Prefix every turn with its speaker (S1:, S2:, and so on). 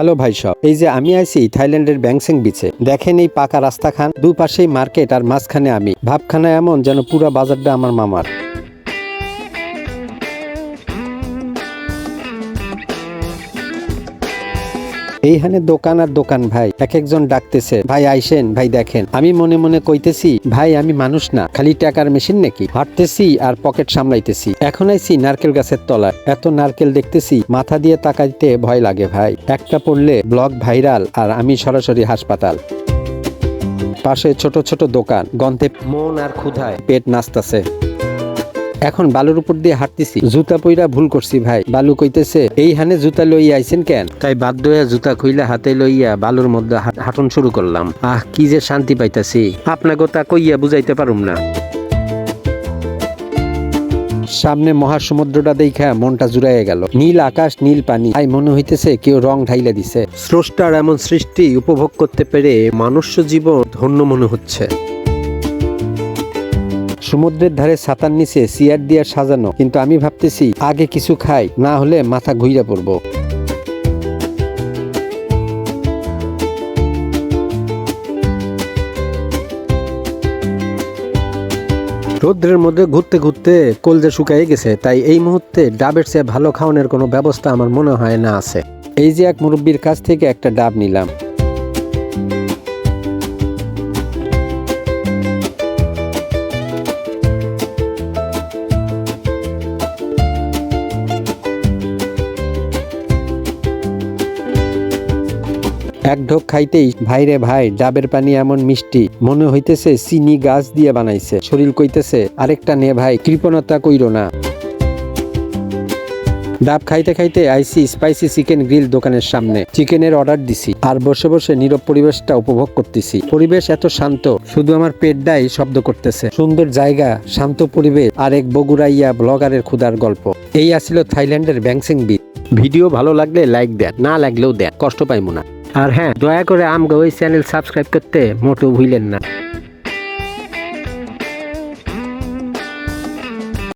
S1: Hello ভাই সব, এই যে আমি আইছি থাইল্যান্ডের ব্যাংসিং বিচে। দেখেন এই পাকা রাস্তা খান দুপাশেই মার্কেট আর মাঝখানে আমি। ভাবখানা এমন যেন পুরা বাজারটা আমার মামার। এইখানে দোকান আর দোকান, ভাই। এক একজন ডাকতেছে, ভাই, আইসেন, ভাই, দেখেন। আমি মনে মনে কইতেছি, ভাই, আমি মানুষ না, খালি টাকার মেশিন নাকি? হাঁটতেছি আর পকেট সামলাইতেছি। এখন আইছি নারকেল গাছের তলায়। এত নারকেল দেখতেছি, মাথা দিয়ে তাকাইতে ভয় লাগে, ভাই। একটা পড়লে ব্লগ ভাইরাল আর আমি সরাসরি হাসপাতাল। পাশে ছোট ছোট দোকান, গন্তে মন আর ক্ষুধায় পেট নাচতাছে। এখন বালুর উপর দিয়ে হাঁটতেছি। জুতা পইরা ভুল করছি ভাই। বালু কইতেছে, এই হানে জুতা লইয়া আইছেন কেন? তাই বাধ্য হইয়া জুতা খুইলা হাতে লইয়া বালুর মধ্যে হাঁট- হাঁটন শুরু করলাম। আহ, কি যে শান্তি পাইতাছি। আপনাকে তা কইয়া বুঝাইতে পারুম না। সামনে মহাসমুদ্রটা দেখা মনটা জুড়াইয়া গেল। নীল আকাশ, নীল পানি। তাই মনে হইতেছে কেউ রং ঢাইলা দিছে। স্রষ্টার এমন সৃষ্টি উপভোগ করতে পেরে মানুষ্য জীবন ধন্য মনে হচ্ছে। সমুদ্রের ধারে ছাতার নিচে চেয়ার দিয়ে সাজানো, কিন্তু আমি ভাবতেছি আগে কিছু খাই, না হলে মাথা ঘুইরা পড়ব। রৌদ্রের মধ্যে ঘুরতে ঘুরতে কলজে শুকাই গেছে, তাই এই মুহূর্তে ডাবের চেয়ে ভালো খাওয়ানোর কোনো ব্যবস্থা আমার মনে হয় না আছে। এই যে এক মুরব্বীর কাছ থেকে একটা ডাব নিলাম। এক ঢোক খাইতেই ভাইরে ভাই, ডাবের পানি এমন মিষ্টি। মনে হইতেছে চিনি গাছ দিয়ে বানাইছে। শরীর কইতেছে, আরেকটা নে ভাই, কৃপণতা কইরো না। ডাব খাইতে খাইতে আইসি স্পাইসি চিকেন গ্রিল দোকানের সামনে। চিকেনের অর্ডার দিছি আর বসে বসে নীরব পরিবেশটা উপভোগ করতেছি। পরিবেশ এত শান্ত, শুধু আমার পেটটাই শব্দ করতেছে। সুন্দর জায়গা, শান্ত পরিবেশ আর এক বগুড়াইয়া ব্লগারের ক্ষুদার গল্প। এই আসিল থাইল্যান্ডের ব্যাংসিং বিচ ভিডিও ভালো লাগলে লাইক দেন, না লাগলেও দেন, কষ্ট পাইমু না। আর হ্যাঁ দয়া করে আমগো ওই চ্যানেল সাবস্ক্রাইব করতে মোটেও ভুলেন না।